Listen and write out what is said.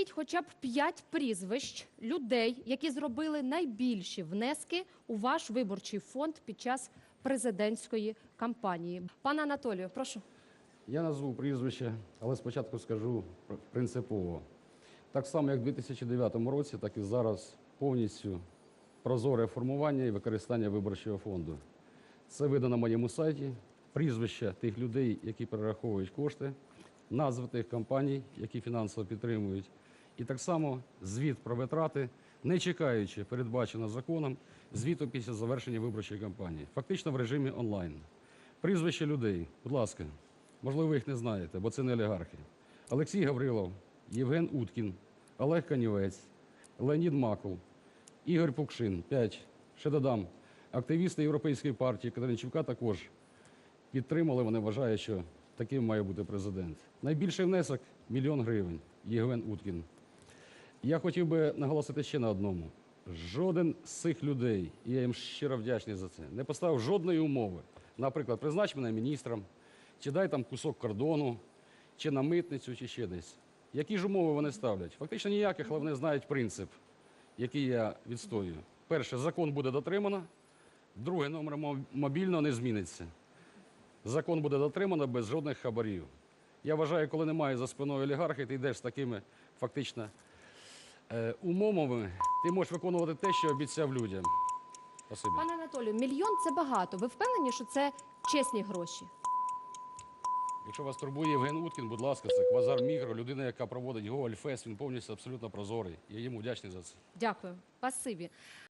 Назвіть хоча б п'ять прізвищ людей, які зробили найбільші внески у ваш виборчий фонд під час президентської кампанії. Пане Анатолію, прошу. Я назву прізвище, але спочатку скажу пр- принципово. Так само, як в 2009 році, так і зараз повністю прозоре формування і використання виборчого фонду. Це видно на моєму сайті, прізвища тих людей, які перераховують кошти, назви тих компаній, які фінансово підтримують, і так само звіт про витрати, не чекаючи передбачено законом звіту після завершення виборчої кампанії, фактично в режимі онлайн. Прізвища людей, будь ласка, можливо, ви їх не знаєте, бо це не олігархи. Олексій Гаврилов, Євген Уткін, Олег Канівець, Леонід Макул, Ігор Пукшин, 5. Ще додам. Активісти Європейської партії Катеринчука також підтримали. Вони вважають, що таким має бути президент. Найбільший внесок мільйон гривень. Євген Уткін. Я хотів би наголосити ще на одному: жоден з цих людей, і я їм щиро вдячний за це, не поставив жодної умови. Наприклад, признач мене міністром, чи дай там кусок кордону, чи на митницю, чи ще десь. Які ж умови вони ставлять? Фактично ніяких, але вони знають принцип, який я відстоюю. Перше, закон буде дотримано. Друге, номер мобільного не зміниться. Закон буде дотримано без жодних хабарів. Я вважаю, коли немає за спиною олігархи, ти йдеш з такими фактично умовами, ти можеш виконувати те, що обіцяв людям. Спасибі. Пане Анатолію, мільйон це багато. Ви впевнені, що це чесні гроші? Якщо вас турбує Євген Уткін, будь ласка, це Квазар Мігро, людина, яка проводить Гоальфест, він повністю абсолютно прозорий. Я йому вдячний за це. Дякую. Спасибі.